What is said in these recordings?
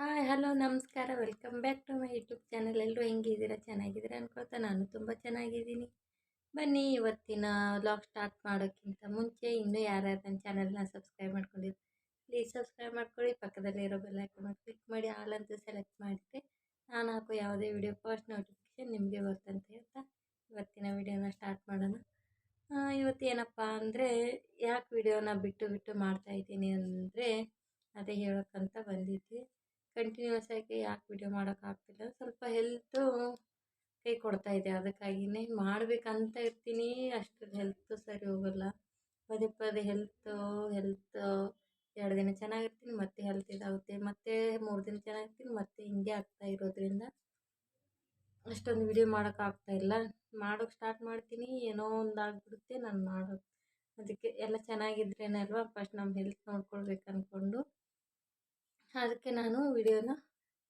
Hi, hello, ನಮಸ್ಕಾರ. Welcome back to my YouTube channel ಎಲ್ಲರೂ ಹೆಂಗಿದ್ದೀರಾ? ಚೆನ್ನಾಗಿದ್ದೀರಾ ಅನ್ಕೋತ ನಾನು ತುಂಬ ಚೆನ್ನಾಗಿದ್ದೀನಿ. ಬನ್ನಿ, ಇವತ್ತಿನ ವ್ಲಾಗ್ ಸ್ಟಾರ್ಟ್ ಮಾಡೋಕ್ಕಿಂತ ಮುಂಚೆ ಇನ್ನೂ ಯಾರ್ಯಾರು ನನ್ನ ಚಾನಲ್ನ ಸಬ್ಸ್ಕ್ರೈಬ್ ಮಾಡ್ಕೊಂಡಿದ್ರು ಪ್ಲೀಸ್ ಸಬ್ಸ್ಕ್ರೈಬ್ ಮಾಡ್ಕೊಳ್ಳಿ. ಪಕ್ಕದಲ್ಲಿ ಇರೋ ಬೆಲ್ ಐಕನ್ ಕ್ಲಿಕ್ ಮಾಡಿ ಆಲ್ ಅಂತ ಸೆಲೆಕ್ಟ್ ಮಾಡಿದರೆ ನಾನು ಹಾಕೋ ಯಾವುದೇ ವಿಡಿಯೋ ಫಸ್ಟ್ ನೋಟಿಫಿಕೇಶನ್ ನಿಮಗೆ ಬರ್ತಂತ ಹೇಳ್ತಾ ಇವತ್ತಿನ ವಿಡಿಯೋನ ಸ್ಟಾರ್ಟ್ ಮಾಡೋಣ. ಇವತ್ತು ಏನಪ್ಪ ಅಂದರೆ ಯಾಕೆ ವಿಡಿಯೋನ ಬಿಟ್ಟು ಬಿಟ್ಟು ಮಾಡ್ತಾಯಿದ್ದೀನಿ ಅಂದರೆ ಅದೇ ಹೇಳೋಕ್ಕಂತ ಬಂದಿದ್ದೆ. ಕಂಟಿನ್ಯೂಸ್ ಆಗಿ ಯಾಕೆ ವಿಡಿಯೋ ಮಾಡೋಕ್ಕಾಗ್ತಿಲ್ಲ ಸ್ವಲ್ಪ ಹೆಲ್ತು ಕೈ ಕೊಡ್ತಾ ಇದೆ. ಅದಕ್ಕಾಗಿಯೇ ಮಾಡಬೇಕಂತ ಇರ್ತೀನಿ. ಅಷ್ಟು ಹೆಲ್ತು ಸರಿ ಹೋಗಲ್ಲ. ಪದೇ ಪದೇ ಹೆಲ್ತು ಹೆಲ್ತು ಎರಡು ದಿನ ಚೆನ್ನಾಗಿರ್ತೀನಿ, ಮತ್ತೆ ಹೆಲ್ತ್ ಇದಾಗುತ್ತೆ. ಮತ್ತೆ ಮೂರು ದಿನ ಚೆನ್ನಾಗಿರ್ತೀನಿ, ಮತ್ತೆ ಹಿಂಗೆ ಆಗ್ತಾ ಇರೋದ್ರಿಂದ ಅಷ್ಟೊಂದು ವಿಡಿಯೋ ಮಾಡೋಕ್ಕಾಗ್ತಾ ಇಲ್ಲ. ಮಾಡೋಕೆ ಸ್ಟಾರ್ಟ್ ಮಾಡ್ತೀನಿ. ಏನೋ ಒಂದು ಆಗಿಬಿಡುತ್ತೆ, ನಾನು ಮಾಡೋದು ಅದಕ್ಕೆ ಎಲ್ಲ ಚೆನ್ನಾಗಿದ್ರೇನೆ ಅಲ್ವಾ? ಫಸ್ಟ್ ನಮ್ಮ ಹೆಲ್ತ್ ನೋಡ್ಕೊಳ್ಬೇಕು ಅಂದ್ಕೊಂಡು ಅದಕ್ಕೆ ನಾನು ವಿಡಿಯೋನ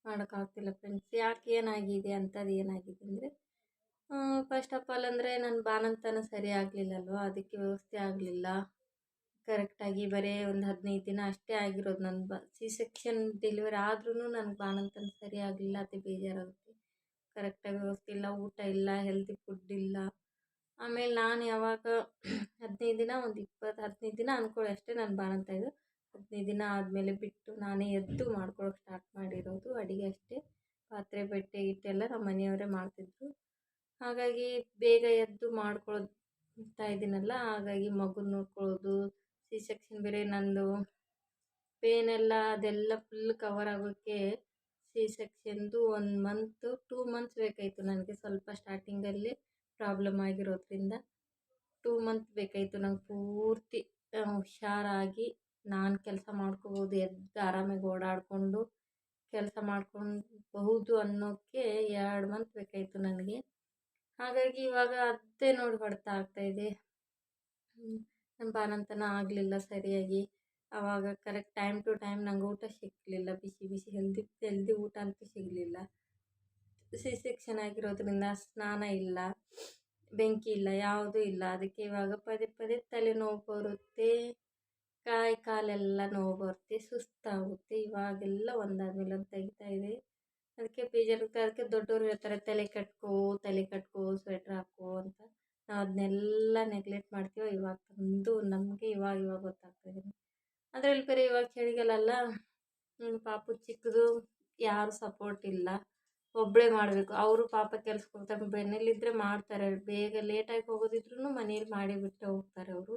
ಮಾಡೋಕ್ಕಾಗ್ತಿಲ್ಲ ಫ್ರೆಂಡ್ಸ್ ಯಾಕೆ ಏನಾಗಿದೆ ಅಂಥದ್ದು ಏನಾಗಿದೆ ಅಂದರೆ ಫಸ್ಟ್ ಆಫ್ ಆಲ್ ಅಂದರೆ ನನ್ನ ಬಾಣಂತನ ಸರಿ ಆಗಲಿಲ್ಲಲ್ವ? ಅದಕ್ಕೆ ವ್ಯವಸ್ಥೆ ಆಗಲಿಲ್ಲ. ಕರೆಕ್ಟಾಗಿ ಬರೀ ಒಂದು ಹದಿನೈದು ದಿನ ಅಷ್ಟೇ ಆಗಿರೋದು ನನ್ನ ಬ ಸಿ ಸೆಕ್ಷನ್ ಡೆಲಿವರಿ ಆದ್ರೂ ನನಗೆ ಬಾಣಂತನ ಸರಿ ಆಗಲಿಲ್ಲ ಅದೇ ಬೇಜಾರಾಗುತ್ತೆ. ಕರೆಕ್ಟಾಗಿ ವ್ಯವಸ್ಥೆ ಇಲ್ಲ, ಊಟ ಇಲ್ಲ ಹೆಲ್ದಿ ಫುಡ್ ಇಲ್ಲ. ಆಮೇಲೆ ನಾನು ಯಾವಾಗ ಹದಿನೈದು ದಿನ, ಒಂದು ಇಪ್ಪತ್ತು ಹದಿನೈದು ದಿನ ಅಂದ್ಕೊಳ್ಳಿ ಅಷ್ಟೇ ನಾನು ಬಾಣಂತ ಇದು. ಹದಿನೈದು ದಿನ ಆದಮೇಲೆ ಬಿಟ್ಟು ನಾನೇ ಎದ್ದು ಮಾಡ್ಕೊಳ್ಳೋಕೆ ಸ್ಟಾರ್ಟ್ ಮಾಡಿರೋದು, ಅಡುಗೆ ಅಷ್ಟೇ. ಪಾತ್ರೆ, ಬಟ್ಟೆ ಗಿಟ್ಟೆಲ್ಲ ನಮ್ಮ ಮನೆಯವರೇ ಮಾಡ್ತಿದ್ರು. ಹಾಗಾಗಿ ಬೇಗ ಎದ್ದು ಮಾಡ್ಕೊಳ್ತಾ ಇದ್ದೀನಲ್ಲ, ಹಾಗಾಗಿ ಮಗು ನೋಡ್ಕೊಳ್ಳೋದು ಸಿ ಸೆಕ್ಷನ್ ಬೇರೆ ನಂದು ಪೇನೆಲ್ಲ ಅದೆಲ್ಲ ಫುಲ್ ಕವರ್ ಆಗೋಕ್ಕೆ ಸಿ ಸೆಕ್ಷನ್ದು ಒಂದು ಮಂತು ಟೂ ಮಂತ್ಸ್ ಬೇಕಾಯಿತು ನನಗೆ ಸ್ವಲ್ಪ ಸ್ಟಾರ್ಟಿಂಗಲ್ಲಿ ಪ್ರಾಬ್ಲಮ್ ಆಗಿರೋದ್ರಿಂದ. ಟೂ ಮಂತ್ ಬೇಕಾಯಿತು ನಂಗೆ ಪೂರ್ತಿ ಹುಷಾರಾಗಿ ನಾನು ಕೆಲಸ ಮಾಡ್ಕೋಬೋದು, ಎದ್ದು ಆರಾಮಾಗಿ ಓಡಾಡಿಕೊಂಡು ಕೆಲಸ ಮಾಡ್ಕೊಬಹುದು ಅನ್ನೋಕ್ಕೆ ಎರಡು ಮಂತ್ ಬೇಕಾಯಿತು ನನಗೆ. ಹಾಗಾಗಿ ಇವಾಗ ಅದೇ ನೋಡಿ ಹೊಡೆತ ಆಗ್ತಾಯಿದೆ ನಮ್ಮ ಬಾಣಂತನ ಆಗಲಿಲ್ಲ ಸರಿಯಾಗಿ. ಆವಾಗ ಕರೆಕ್ಟ್ ಟೈಮ್ ಟು ಟೈಮ್ ನಂಗೆ ಊಟ ಸಿಕ್ಕಲಿಲ್ಲ ಬಿಸಿ ಬಿಸಿ ಹೆಲ್ದಿ ಹೆಲ್ದಿ ಊಟ ಅಂತೂ ಸಿಗಲಿಲ್ಲ. ಸಿ ಸೆಕ್ಷನ್ ಆಗಿರೋದ್ರಿಂದ ಸ್ನಾನ ಇಲ್ಲ, ಬೆಂಕಿ ಇಲ್ಲ, ಯಾವುದೂ ಇಲ್ಲ. ಅದಕ್ಕೆ ಇವಾಗ ಪದೇ ಪದೇ ತಲೆನೋವು ಬರುತ್ತೆ. ಕೈ ಕಾಲೆಲ್ಲ ನೋವು ಬರುತ್ತೆ, ಸುಸ್ತಾಗುತ್ತೆ, ಇವಾಗೆಲ್ಲ ಒಂದಾದ್ಮೇಲೆ ಒಂದು ತೆಗಿತಾ ಇದೆ. ಅದಕ್ಕೆ ಬೇಜಾರು ಅದಕ್ಕೆ ದೊಡ್ಡವರು ಹೇಳ್ತಾರೆ, ತಲೆ ಕಟ್ಕೋ ತಲೆ ಕಟ್ಕೋ ಸ್ವೆಟ್ರ್ ಹಾಕೋ ಅಂತ. ನಾವು ಅದನ್ನೆಲ್ಲ ನೆಗ್ಲೆಕ್ಟ್ ಮಾಡ್ತೀವೋ, ಇವಾಗ ತಂದು ನಮಗೆ ಇವಾಗ ಇವಾಗ ಗೊತ್ತಾಗ್ತದೆ ಅದರಲ್ಲಿ ಬೇರೆ ಇವಾಗ ಚಳಿಗಾಲ ಅಲ್ಲ ಪಾಪು ಚಿಕ್ಕದು, ಯಾರು ಸಪೋರ್ಟ್ ಇಲ್ಲ. ಒಬ್ಬಳೇ ಮಾಡಬೇಕು. ಅವರು ಪಾಪ ಕೆಲ್ಸಕ್ಕೆ ಹೋಗ್ತಾರೆ ಬೆನ್ನಲ್ಲಿದ್ದರೆ ಮಾಡ್ತಾರೆ. ಬೇಗ ಲೇಟಾಗಿ ಹೋಗೋದಿದ್ರು ಮನೇಲಿ ಮಾಡಿ ಬಿಟ್ಟು ಹೋಗ್ತಾರೆ ಅವರು.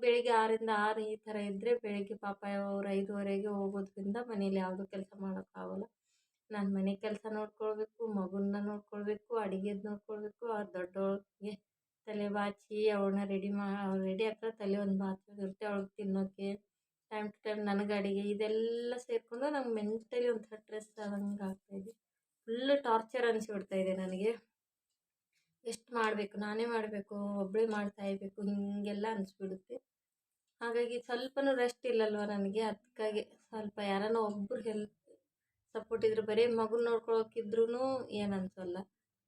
ಬೆಳಿಗ್ಗೆ ಆರರಿಂದ ಆರು ಈ ಥರ ಇದ್ದರೆ ಬೆಳಿಗ್ಗೆ ಪಾಪ ಅವ್ರು ಐದುವರೆಗೆ ಹೋಗೋದ್ರಿಂದ ಮನೇಲಿ ಯಾವುದೂ ಕೆಲಸ ಮಾಡೋಕ್ಕಾಗಲ್ಲ ನಾನು ಮನೆ ಕೆಲಸ ನೋಡ್ಕೊಳ್ಬೇಕು ಮಗುನ ನೋಡ್ಕೊಳ್ಬೇಕು, ಅಡುಗೆದು ನೋಡ್ಕೊಳ್ಬೇಕು ಆ ದೊಡ್ಡವಳಿಗೆ ತಲೆ ಬಾಚಿ ಅವಳನ್ನ ರೆಡಿ ಮಾ ರೆಡಿ ಆಗ್ತಾ ತಲೆ ಒಂದು ಬಾಚೋದಿರುತ್ತೆ ಅವಳಿಗೆ ತಿನ್ನೋಕ್ಕೆ ಟೈಮ್ ಟು ಟೈಮ್ ನನಗೆ ಅಡುಗೆ ಇದೆಲ್ಲ ಸೇರಿಕೊಂಡು ನಂಗೆ ಮೆಂಟಲಿ ಒಂಥರ ಸ್ಟ್ರೆಸ್ ಆದಂಗೆ ಆಗ್ತಾಯಿದೆ ಫುಲ್ಲು ಟಾರ್ಚರ್ ಅನಿಸ್ಬಿಡ್ತಾಯಿದೆ ನನಗೆ. ಎಷ್ಟು ಮಾಡಬೇಕು, ನಾನೇ ಮಾಡಬೇಕು ಒಬ್ಬಳೇ ಮಾಡ್ತಾ ಇರಬೇಕು, ಹೀಗೆಲ್ಲ ಅನಿಸ್ಬಿಡುತ್ತೆ. ಹಾಗಾಗಿ ಸ್ವಲ್ಪನೂ ರೆಸ್ಟ್ ಇಲ್ಲಲ್ವ ನನಗೆ? ಅದಕ್ಕಾಗಿ ಸ್ವಲ್ಪ ಯಾರಾನೋ ಒಬ್ಬರು ಹೆಲ್ಪ್ ಸಪೋರ್ಟ್ ಇದ್ರೆ, ಬರೀ ಮಗುನ ನೋಡ್ಕೊಳಕ್ಕಿದ್ರೂ ಏನು ಅನ್ಸಲ್ಲ.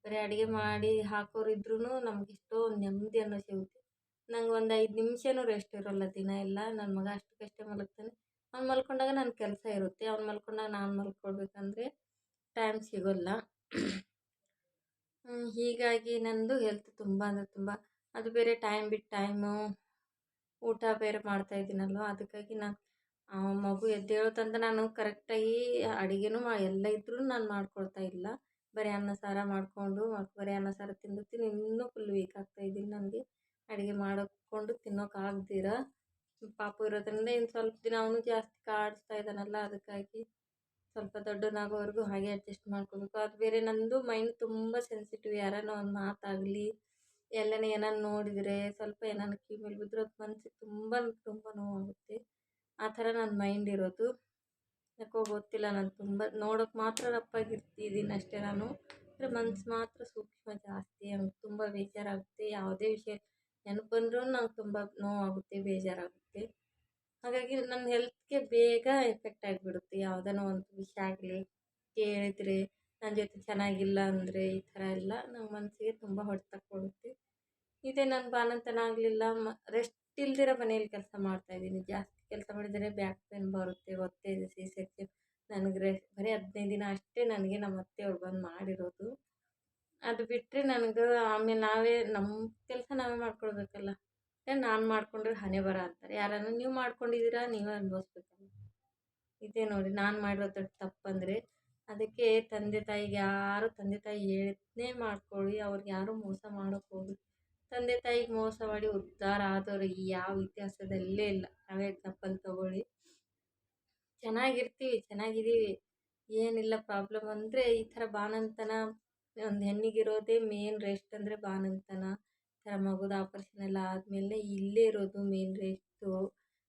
ಬರೀ ಅಡುಗೆ ಮಾಡಿ ಹಾಕೋರಿದ್ರೂ ನಮ್ಗೆ ಎಷ್ಟೋ ಒಂದು ನೆಮ್ಮದಿ ಅನ್ನೋ ಸಿಗುತ್ತೆ. ನಂಗೆ ಒಂದು ಐದು ನಿಮಿಷನೂ ರೆಸ್ಟ್ ಇರೋಲ್ಲ ದಿನ ಎಲ್ಲ. ನನ್ನ ಮಗ ಅಷ್ಟಕ್ಕಷ್ಟೇ ಮಲಗ್ತಾನೆ. ಅವ್ನು ಮಲ್ಕೊಂಡಾಗ ನನ್ನ ಕೆಲಸ ಇರುತ್ತೆ. ಅವ್ನು ಮಲ್ಕೊಂಡಾಗ ನಾನು ಮಲ್ಕೊಳ್ಬೇಕಂದ್ರೆ ಟೈಮ್ ಸಿಗೋಲ್ಲ. ಹೀಗಾಗಿ ನನ್ನದು ಹೆಲ್ತ್ ತುಂಬ ಅಂದರೆ ತುಂಬ. ಅದು ಬೇರೆ ಟೈಮ್ ಬಿಟ್ಟು ಟೈಮು ಊಟ ಬೇರೆ ಮಾಡ್ತಾ ಇದ್ದೀನಲ್ವ, ಅದಕ್ಕಾಗಿ ನಾನು ಮಗು ಎದ್ದೇಳೋತಂತ ನಾನು ಕರೆಕ್ಟಾಗಿ ಅಡುಗೆನೂ ಮಾ, ಎಲ್ಲ ಇದ್ರೂ ನಾನು ಮಾಡ್ಕೊಳ್ತಾ ಇಲ್ಲ. ಬರೀ ಅನ್ನ ಸಾರು ಮಾಡಿಕೊಂಡು, ಬರೀ ಅನ್ನ ಸಾರು ತಿಂದುತ್ತೀನಿ ಇನ್ನೂ ಫುಲ್ ವೀಕ್ ಆಗ್ತಾ ಇದ್ದೀನಿ ನನಗೆ. ಅಡುಗೆ ಮಾಡಿಕೊಂಡು ತಿನ್ನೋಕ್ಕಾಗ್ದಿರ ಪಾಪು ಇರೋದ್ರಿಂದ ಇನ್ನು ಸ್ವಲ್ಪ ದಿನ ಅವನು ಜಾಸ್ತಿ ಕಾಡಿಸ್ತಾ ಇದ್ದಾನಲ್ಲ, ಅದಕ್ಕಾಗಿ ಸ್ವಲ್ಪ ದೊಡ್ಡವನಾಗೋವರೆಗೂ ಹಾಗೆ ಅಡ್ಜಸ್ಟ್ ಮಾಡ್ಕೋಬೇಕು. ಅದು ಬೇರೆ ನನ್ನದು ಮೈಂಡ್ ತುಂಬ ಸೆನ್ಸಿಟಿವ್ ಯಾರಾನ ಒಂದು ಮಾತಾಗಲಿ, ಎಲ್ಲನೇ ಏನಾರು ನೋಡಿದರೆ, ಸ್ವಲ್ಪ ಏನಾರು ಕಿವಿಯಲ್ಲಿ ಬಿದ್ದರೆ ಅದು ಮನ್ಸಿಗೆ ತುಂಬ ತುಂಬ ನೋವಾಗುತ್ತೆ. ಆ ಥರ ನನ್ನ ಮೈಂಡ್ ಇರೋದು. ಯಾಕೋ ಗೊತ್ತಿಲ್ಲ, ನಾನು ತುಂಬ ನೋಡೋಕೆ ಮಾತ್ರ ರಪ್ಪಾಗಿರ್ತಿದ್ದೀನಿ ಅಷ್ಟೇ ನಾನು. ಅಂದರೆ ಮನ್ಸು ಮಾತ್ರ ಸೂಕ್ಷ್ಮ ಜಾಸ್ತಿ, ನಂಗೆ ತುಂಬ ಬೇಜಾರಾಗುತ್ತೆ. ಯಾವುದೇ ವಿಷಯ ನೆನಪು ಬಂದರೂ ನಂಗೆ ತುಂಬ ನೋವಾಗುತ್ತೆ, ಬೇಜಾರಾಗುತ್ತೆ. ಹಾಗಾಗಿ ನನ್ನ ಹೆಲ್ತ್ಗೆ ಬೇಗ ಎಫೆಕ್ಟ್ ಆಗಿಬಿಡುತ್ತೆ. ಯಾವ್ದಾನ ಒಂದು ವಿಷಯ ಆಗಲಿ, ಕೇಳಿದರೆ ನನ್ನ ಜೊತೆ ಚೆನ್ನಾಗಿಲ್ಲ ಅಂದರೆ ಈ ಥರ ಎಲ್ಲ ನಮ್ಮ ಮನಸ್ಸಿಗೆ ತುಂಬ ಹೊಡೆತ ಕೊಡುತ್ತೆ. ಇದೇ ನನ್ನ ಬಾನಂತನ ಆಗಲಿಲ್ಲ, ಮ ರೆಸ್ಟ್ ಇಲ್ದಿರ ಮನೇಲಿ ಕೆಲಸ ಮಾಡ್ತಾಯಿದ್ದೀನಿ ಜಾಸ್ತಿ ಕೆಲಸ ಮಾಡಿದರೆ ಬ್ಯಾಕ್ ಪೇನ್ ಬರುತ್ತೆ ಇದೆ ಸಿ ಸೆಕ್ಷನ್ ನನಗೆ ಬರೀ ಹದಿನೈದು ದಿನ ಅಷ್ಟೇ ನನಗೆ ನಮ್ಮ ಅತ್ತೆಯವ್ರು ಬಂದು ಮಾಡಿರೋದು. ಅದು ಬಿಟ್ಟರೆ ನನಗೆ ಆಮೇಲೆ ನಾವೇ ನಮ್ಮ ಕೆಲಸ ನಾವೇ ಮಾಡ್ಕೊಳ್ಬೇಕಲ್ಲ. ನಾನು ಮಾಡ್ಕೊಂಡ್ರೆ ಹಣೆ ಬರ ಅಂತಾರೆ. ಯಾರನ್ನ ನೀವು ಮಾಡ್ಕೊಂಡಿದ್ದೀರಾ ನೀವೇ ಅನುಭವಿಸ್ಬೇಕಲ್ಲ ಇದೇ ನೋಡಿ, ನಾನು ಮಾಡಿರೋ ದೊಡ್ಡ ತಪ್ಪಂದರೆ ಅದಕ್ಕೆ ತಂದೆ ತಾಯಿಗೆ ಯಾರು ತಂದೆ ತಾಯಿ ಹೇಳಿದ್ನೇ ಮಾಡ್ಕೊಳ್ಳಿ, ಅವ್ರಿಗೆ ಯಾರು ಮೋಸ ಮಾಡೋಕೆ ಹೋಗಿ ತಂದೆ ತಾಯಿಗೆ ಮೋಸ ಮಾಡಿ ಉದ್ಧಾರ ಆದವ್ರು ಯಾವ ಇತಿಹಾಸದಲ್ಲೇ ಇಲ್ಲ. ನಾವೇ ತಪ್ಪಲ್ಲಿ ತಗೊಳ್ಳಿ. ಚೆನ್ನಾಗಿರ್ತೀವಿ ಚೆನ್ನಾಗಿದ್ದೀವಿ ಏನಿಲ್ಲ ಪ್ರಾಬ್ಲಮ್ ಅಂದರೆ ಈ ಥರ ಬಾಣಂತನ, ಒಂದು ಹೆಣ್ಣಿಗಿರೋದೇ ಮೇನ್ ರೆಸ್ಟ್ ಅಂದರೆ ಬಾಣಂತನ. ಈ ಥರ ಮಗುದು ಆಪ್ರೇಷನ್ ಎಲ್ಲ ಆದಮೇಲೆ ಇಲ್ಲೇ ಇರೋದು ಮೇನ್ ರೆಸ್ಟು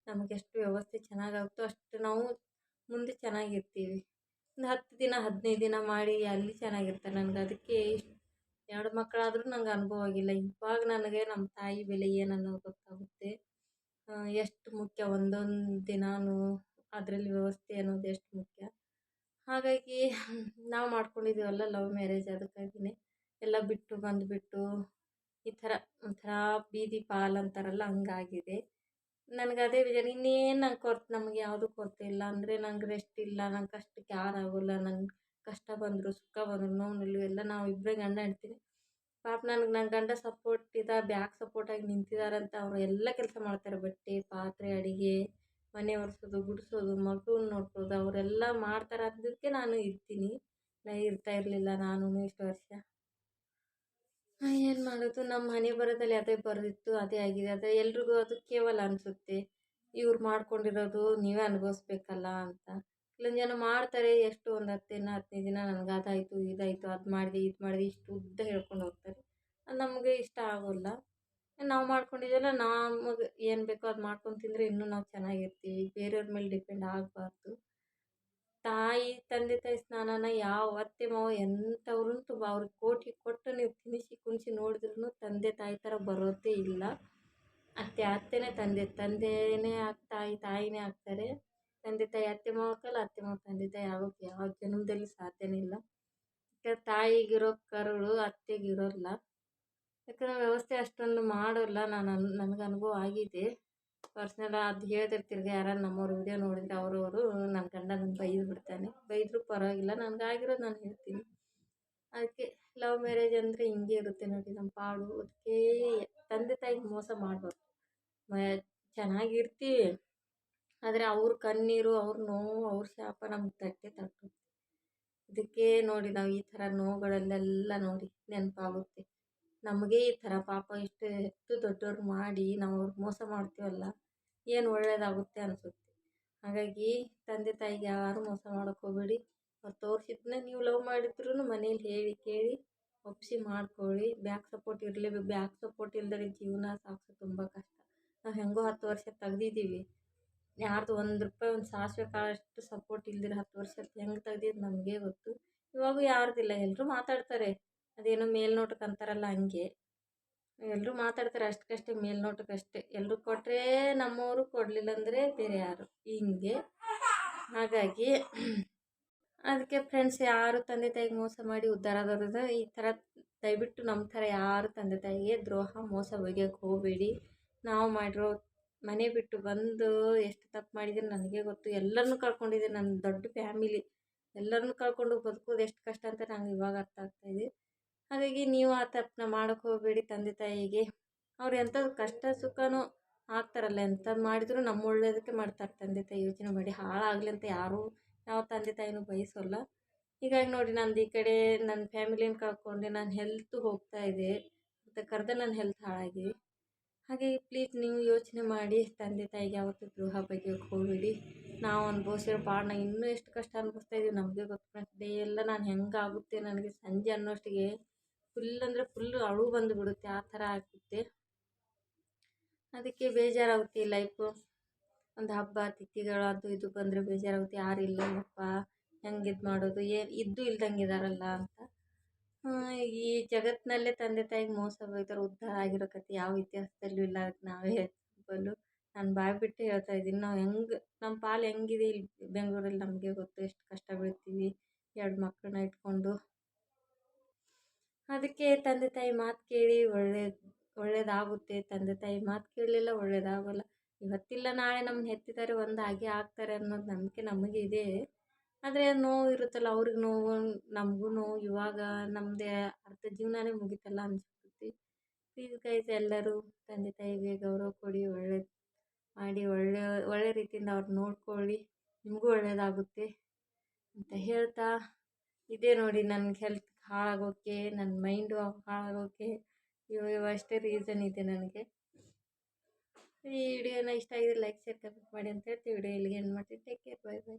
ನಮಗೆಷ್ಟು ವ್ಯವಸ್ಥೆ ಚೆನ್ನಾಗಾಗುತ್ತೋ ಅಷ್ಟು ನಾವು ಮುಂದೆ ಚೆನ್ನಾಗಿರ್ತೀವಿ. ಒಂದು ಹತ್ತು ದಿನ, ಹದಿನೈದು ದಿನ ಮಾಡಿ ಅಲ್ಲಿ ಚೆನ್ನಾಗಿರ್ತಾರೆ ನನಗೆ. ಅದಕ್ಕೆ ಎರಡು ಮಕ್ಕಳಾದರೂ ನಂಗೆ ಅನುಭವ ಆಗಿಲ್ಲ. ಇವಾಗ ನನಗೆ ನಮ್ಮ ತಾಯಿ ಬೆಲೆ ಏನನ್ನೋದು ಗೊತ್ತಾಗುತ್ತೆ. ಎಷ್ಟು ಮುಖ್ಯ? ಒಂದೊಂದು ದಿನಾನು ಅದರಲ್ಲಿ ವ್ಯವಸ್ಥೆ ಅನ್ನೋದು ಎಷ್ಟು ಮುಖ್ಯ? ಹಾಗಾಗಿ ನಾವು ಮಾಡ್ಕೊಂಡಿದ್ದೀವಲ್ಲ ಲವ್ ಮ್ಯಾರೇಜ್ ಅದಕ್ಕಾಗಿಯೇ ಎಲ್ಲ ಬಿಟ್ಟು ಬಂದುಬಿಟ್ಟು ಈ ಥರ ಒಂಥರ ಬೀದಿ ಪಾಲ್ ಅಂತಾರಲ್ಲ, ಹಂಗಾಗಿದೆ. ನನಗೆ ಅದೇ ವಿಚಾರ, ಇನ್ನೇನು ನಂಗೆ ಕೊರತೆ, ನಮ್ಗೆ ಯಾವುದೂ ಕೊರತೆ ಇಲ್ಲ. ಅಂದರೆ ನಂಗೆ ರೆಸ್ಟ್ ಇಲ್ಲ, ನಂಗೆ ಕಷ್ಟಕ್ಕೆ ಯಾರು ಆಗೋಲ್ಲ ನಂಗೆ ಕಷ್ಟ ಬಂದರು, ಸುಖ ಬಂದರು, ನೋವು ಎಲ್ಲ ನಾವು ಇಬ್ಬರೇ ಗಂಡ ಹೆಂಡ್ತೀನಿ ಪಾಪ ನನಗೆ ನನ್ನ ಗಂಡ ಸಪೋರ್ಟ್ ಇದ್ದ ಬ್ಯಾಕ್ ಸಪೋರ್ಟಾಗಿ ನಿಂತಿದ್ದಾರಂತ ಅವರು ಎಲ್ಲ ಕೆಲಸ ಮಾಡ್ತಾರೆ. ಬಟ್ಟೆ, ಪಾತ್ರೆ, ಅಡುಗೆ, ಮನೆ ಒರೆಸೋದು, ಗುಡಿಸೋದು, ಮಗುನ ನೋಡ್ಕೊಳ್ಳೋದು ಅವರೆಲ್ಲ ಮಾಡ್ತಾರೆ ಅದಕ್ಕೆ ನಾನು ಇರ್ತೀನಿ. ನಾ ಇರ್ತಾ ಇರಲಿಲ್ಲ ನಾನು ಇಷ್ಟು ವರ್ಷ. ಏನು ಮಾಡೋದು? ನಮ್ಮ ಮನೆ ಬರೋದಲ್ಲಿ ಅದೇ ಬರೆದಿತ್ತು, ಅದೇ ಆಗಿದೆ. ಅದೇ ಎಲ್ರಿಗೂ ಅದು ಕೇವಲ ಅನಿಸುತ್ತೆ. ಇವ್ರು ಮಾಡ್ಕೊಂಡಿರೋದು ನೀವೇ ಅನುಭವಿಸ್ಬೇಕಲ್ಲ ಅಂತ. ಕೆಲವೊಂದು ಜನ ಮಾಡ್ತಾರೆ, ಎಷ್ಟು ಒಂದು ಹತ್ತು ದಿನ ಹದಿನೈದು ದಿನ ನನಗೆ ಅದಾಯಿತು, ಇದಾಯಿತು, ಅದು ಮಾಡಿದೆ, ಇದು ಮಾಡಿದೆ, ಇಷ್ಟು ಉದ್ದ ಹೇಳ್ಕೊಂಡು ಹೋಗ್ತಾರೆ. ಅದು ನಮಗೆ ಇಷ್ಟ ಆಗೋಲ್ಲ. ನಾವು ಮಾಡ್ಕೊಂಡಿದ್ದೆಲ್ಲ ನಮಗೆ ಏನು ಬೇಕೋ ಅದು ಮಾಡ್ಕೊಂಡು ತಿಂದರೆ ಇನ್ನೂ ನಾವು ಚೆನ್ನಾಗಿರ್ತೀವಿ. ಬೇರೆಯವ್ರ ಮೇಲೆ ಡಿಪೆಂಡ್ ಆಗಬಾರ್ದು. ತಾಯಿ, ತಂದೆ, ತಾಯಿ ಸ್ನಾನನ ಯಾವ ಅತ್ತೆ, ಮಾವ ಎಂಥವ್ರೂ ತುಂಬ ಅವ್ರಿಗೆ ಕೋಟಿ ಕೊಟ್ಟು ನೀವು ತಿನಿಸಿ, ಕುಣಿಸಿ ನೋಡಿದ್ರೂ ತಂದೆ, ತಾಯಿ ಥರ ಬರೋದೇ ಇಲ್ಲ. ಅತ್ತೆ, ಅತ್ತೆನೇ ತಂದೆ, ತಂದೆನೇ ಆಗಿ, ತಾಯಿ, ತಾಯಿನೇ ಆಗ್ತಾರೆ. ತಂದೆ, ತಾಯಿ, ಅತ್ತೆ, ಮಾವ ಆಗಲ್ಲ ಅತ್ತೆ, ಮಾವ ತಂದೆ, ತಾಯಿ ಆಗೋಕ್ಕೆ ಯಾವ ಜನ್ಮದಲ್ಲಿ ಸಾಧ್ಯನೇ ಇಲ್ಲ. ಯಾಕಂದ್ರೆ ತಾಯಿಗಿರೋ ಕರುಳು ಅತ್ತೆಗಿರೋಲ್ಲ. ಯಾಕಂದ್ರೆ ವ್ಯವಸ್ಥೆ ಅಷ್ಟೊಂದು ಮಾಡೋಲ್ಲ. ನಾನು ನನಗೆ ಅನುಭವ ಆಗಿದೆ. ಪರ್ಸ್ನಲ್ ಅದು ಹೇಳ್ತಿರ್ತಿರ್ಗ ಯಾರು ನಮ್ಮವ್ರ ವಿಡಿಯೋ ಅವರು ಅವರವರು ನನ್ನ ಗಂಡ ನನ್ನ ಬೈದು ಬಿಡ್ತಾನೆ. ಬೈದರೂ ಪರವಾಗಿಲ್ಲ ನನಗೆ ಆಗಿರೋದು ನಾನು ಹೇಳ್ತೀನಿ. ಅದಕ್ಕೆ ಲವ್ ಮ್ಯಾರೇಜ್ ಅಂದರೆ ಹಿಂಗೆ ಇರುತ್ತೆ ನೋಡಿ ನಮ್ಮ ಪಾಡು. ಅದಕ್ಕೆ ತಂದೆ ತಾಯಿಗೆ ಮೋಸ ಮಾಡಬಾರ್ದು. ಮ ಚೆನ್ನಾಗಿರ್ತೀವಿ ಆದರೆ ಅವ್ರ ಕಣ್ಣೀರು, ಅವ್ರ ನೋವು, ಅವ್ರ ಶಾಪ ನಮ್ಗೆ ತಟ್ಟೆ ತಟ್ಟುತ್ತೆ ಇದಕ್ಕೆ ನೋಡಿ ನಾವು ಈ ಥರ ನೋವುಗಳಲ್ಲೆಲ್ಲ ನೋಡಿ ನೆನಪಾಗುತ್ತೆ. ನಮಗೆ ಈ ಥರ ಪಾಪ ಇಷ್ಟು ಎಷ್ಟು ಮಾಡಿ ನಾವು ಅವ್ರಿಗೆ ಮೋಸ ಮಾಡ್ತೀವಲ್ಲ, ಏನು ಒಳ್ಳೆಯದಾಗುತ್ತೆ ಅನಿಸುತ್ತೆ. ಹಾಗಾಗಿ ತಂದೆ ತಾಯಿಗೆ ಯಾರು ಮೋಸ ಮಾಡೋಕ್ಕೆ ಹೋಗಬೇಡಿ. ಅವ್ರು ತೋರಿಸಿದ್ನೆ ನೀವು ಲವ್ ಮಾಡಿದ್ರೂ ಮನೇಲಿ ಹೇಳಿ ಕೇಳಿ ಒಪ್ಪಿಸಿ ಮಾಡ್ಕೊಳ್ಳಿ. ಬ್ಯಾಕ್ ಸಪೋರ್ಟ್ ಇರಲೇಬೇಕು. ಬ್ಯಾಕ್ ಸಪೋರ್ಟ್ ಇಲ್ದೇ ಜೀವನ ಸಾಗಿಸೋದು ತುಂಬ ಕಷ್ಟ. ನಾವು ಹೆಂಗೋ ಹತ್ತು ವರ್ಷ ತೆಗ್ದಿದ್ದೀವಿ. ಯಾರ್ದು ಒಂದು ರೂಪಾಯಿ ಒಂದು ಸಾಸಿವೆ ಕಾಳಷ್ಟು ಸಪೋರ್ಟ್ ಇಲ್ದಿರೋ ಹತ್ತು ವರ್ಷ ಹೆಂಗೆ ತೆಗ್ದಿದ್ದು ನಮಗೇ ಗೊತ್ತು. ಇವಾಗೂ ಯಾರ್ದಿಲ್ಲ ಎಲ್ಲರೂ ಮಾತಾಡ್ತಾರೆ. ಅದೇನೋ ಮೇಲ್ನೋಟಕ್ಕೆ ಅಂತಾರಲ್ಲ ಹಂಗೆ. ಎಲ್ಲರೂ ಮಾತಾಡ್ತಾರೆ ಅಷ್ಟಕ್ಕಷ್ಟೇ ಮೇಲ್ನೋಟಕ್ಕಷ್ಟೇ. ಎಲ್ಲರೂ ಕೊಟ್ಟರೆ ನಮ್ಮವರು ಕೊಡಲಿಲ್ಲ ಅಂದರೆ ಬೇರೆ ಯಾರು. ಹಿಂಗೆ. ಹಾಗಾಗಿ ಅದಕ್ಕೆ ಫ್ರೆಂಡ್ಸ್ ಯಾರು ತಂದೆ ತಾಯಿಗೆ ಮೋಸ ಮಾಡಿ ಉದ್ಧಾರ ಆದವ್ರದ ಈ ಥರ ದಯವಿಟ್ಟು ನಮ್ಮ ಥರ ಯಾರು ತಂದೆ ತಾಯಿಗೆ ದ್ರೋಹ, ಮೋಸ ಬಗೆಯಕ್ಕೆ ಹೋಗಬೇಡಿ. ನಾವು ಮಾಡಿರೋ ಮನೆ ಬಿಟ್ಟು ಬಂದು ಎಷ್ಟು ತಪ್ಪು ಮಾಡಿದ್ದೀನಿ ನನಗೆ ಗೊತ್ತು. ಎಲ್ಲರನ್ನೂ ಕಳ್ಕೊಂಡಿದ್ದೀನಿ ನನ್ನ ದೊಡ್ಡ ಫ್ಯಾಮಿಲಿ ಎಲ್ಲರನ್ನೂ ಕಳ್ಕೊಂಡು ಬದುಕೋದು ಎಷ್ಟು ಕಷ್ಟ ಅಂತ ನಂಗೆ ಇವಾಗ ಅರ್ಥ ಆಗ್ತಾಯಿದೆ ಹಾಗಾಗಿ ನೀವು ಆ ತಪ್ಪನ್ನ ಮಾಡೋಕ್ಕೆ ಹೋಗಬೇಡಿ ತಂದೆ ತಾಯಿಗೆ. ಅವ್ರು ಎಂಥದ್ದು ಕಷ್ಟ ಸುಖನೂ ಆಗ್ತಾರಲ್ಲ ಎಂಥದ್ದು ಮಾಡಿದ್ರು ನಮ್ಮ ಒಳ್ಳೆಯದಕ್ಕೆ ಮಾಡ್ತಾರೆ ತಂದೆ ತಾಯಿ. ಯೋಚನೆ ಮಾಡಿ ಹಾಳಾಗಲಿ ಅಂತ ಯಾರೂ ಯಾವ ತಂದೆ ತಾಯಿನೂ ಬಯಸೋಲ್ಲ. ಹೀಗಾಗಿ ನೋಡಿ, ನಂದು ಈ ಕಡೆ ನನ್ನ ಫ್ಯಾಮಿಲಿನ ಕಳ್ಕೊಂಡೆ ನನ್ನ ಹೆಲ್ತ್ ಹೋಗ್ತಾ ಇದೆ. ಮತ್ತು ಕರೆದ ನನ್ನ ಹೆಲ್ತ್ ಹಾಳಾಗಿದೆ. ಹಾಗಾಗಿ ಪ್ಲೀಸ್ ನೀವು ಯೋಚನೆ ಮಾಡಿ, ತಂದೆ ತಾಯಿಗೆ ಯಾವತ್ತೂ ದ್ರೋಹ ಬಗ್ಗೆ ಹೋಗಬೇಡಿ ನಾವು ಅನುಭವಿಸಿರೋ ಪಾಡನ್ನ ಇನ್ನೂ ಎಷ್ಟು ಕಷ್ಟ ಅನುಭವಿಸ್ತಾ ಇದ್ದೀವಿ ನಮಗೆ ಗೊತ್ತು ಡೇ ಎಲ್ಲ ನಾನು ಹೆಂಗಾಗುತ್ತೆ ನನಗೆ ಸಂಜೆ ಅನ್ನೋಷ್ಟಿಗೆ ಫುಲ್ ಅಂದರೆ ಫುಲ್ ಅಳು ಬಂದುಬಿಡುತ್ತೆ, ಆ ಥರ ಆಗುತ್ತೆ ಅದಕ್ಕೆ ಬೇಜಾರಾಗುತ್ತೆ ಲೈಫು ಒಂದು ಹಬ್ಬ, ತಿಥಿಗಳು, ಅದು ಇದು ಬಂದರೆ ಬೇಜಾರಾಗುತ್ತೆ, ಯಾರು ಇಲ್ಲಪ್ಪ ಹೆಂಗೆ ಇದು ಮಾಡೋದು, ಏ, ಇದ್ದು ಇಲ್ದಂಗೆ ಇದ್ದಾರಲ್ಲ ಅಂತ ಈ ಜಗತ್ತಿನಲ್ಲೇ ತಂದೆ ತಾಯಿಗೆ ಮೋಸ ಹೋಗ್ತಾರೆ ಉದ್ಧಾರ ಆಗಿರೋ ಕಥೆ ಯಾವ ಇತಿಹಾಸದಲ್ಲೂ ಇಲ್ಲ ಅದಕ್ಕೆ ನಾವೇ ಎಕ್ಸಾಂಪಲ್ಲು ನಾನು ಬಾಯಿ ಬಿಟ್ಟು ಹೇಳ್ತಾ ಇದ್ದೀನಿ, ನಾವು ಹೆಂಗೆ ನಮ್ಮ ಪಾಲು ಹೆಂಗಿದೆ ಇಲ್ಲಿ ಬೆಂಗಳೂರಲ್ಲಿ ನಮಗೆ ಗೊತ್ತು, ಎಷ್ಟು ಕಷ್ಟ ಬೀಳ್ತೀವಿ ಎರಡು ಮಕ್ಕಳನ್ನ ಇಟ್ಕೊಂಡು. ಅದಕ್ಕೆ ತಂದೆ ತಾಯಿ ಮಾತು ಕೇಳಿ ಒಳ್ಳೇದು ಒಳ್ಳೆಯದಾಗುತ್ತೆ ತಂದೆ ತಾಯಿ ಮಾತು ಕೇಳಲಿಲ್ಲ ಒಳ್ಳೆಯದಾಗೋಲ್ಲ ಇವತ್ತಿಲ್ಲ, ನಾಳೆ ನಮ್ಮನ್ನ ಹೆತ್ತಿದ್ದಾರೆ ಒಂದು ಹಾಗೆ ಆಗ್ತಾರೆ ಅನ್ನೋದು ನಂಬಿಕೆ ಇದೆ. ಆದರೆ ನೋವು ಇರುತ್ತಲ್ಲ, ಅವ್ರಿಗೆ ನೋವು, ನಮಗೂ ನೋವು. ಇವಾಗ ನಮ್ಮದೇ ಅರ್ಧ ಜೀವನನೇ ಮುಗಿತಲ್ಲ ಅನ್ಸ್ಬಿಡುತ್ತೆ ಪ್ಲೀಸ್ ಗೈಸ್ ಎಲ್ಲರೂ ತಂದೆ ತಾಯಿಗೆ ಗೌರವ ಕೊಡಿ, ಒಳ್ಳೆ ಮಾಡಿ, ಒಳ್ಳೆ ಒಳ್ಳೆ ರೀತಿಯಿಂದ ಅವ್ರು ನೋಡ್ಕೊಳ್ಳಿ. ನಿಮಗೂ ಒಳ್ಳೆಯದಾಗುತ್ತೆ ಅಂತ ಹೇಳ್ತಾ ಇದೇ ನೋಡಿ ನನ್ನ ಹೆಲ್ತ್ ಹಾಳಾಗೋಕ್ಕೆ ನನ್ನ ಮೈಂಡು ಹಾಳಾಗೋಕ್ಕೆ ಇವಾಗ ಇವಷ್ಟೇ ರೀಸನ್ ಇದೆ ನನಗೆ. ಈ ವಿಡಿಯೋನ ಇಷ್ಟ ಆಗಿದ್ರೆ ಲೈಕ್ ಶೇರ್ ಕಮೆಂಟ್ ಮಾಡಿ ಅಂತ ಹೇಳ್ತೀವಿ. ವಿಡಿಯೋ ಇಲ್ಲಿಗೆ ಎಂಡ್ ಮಾಡ್ತೀವಿ. Take care bye bye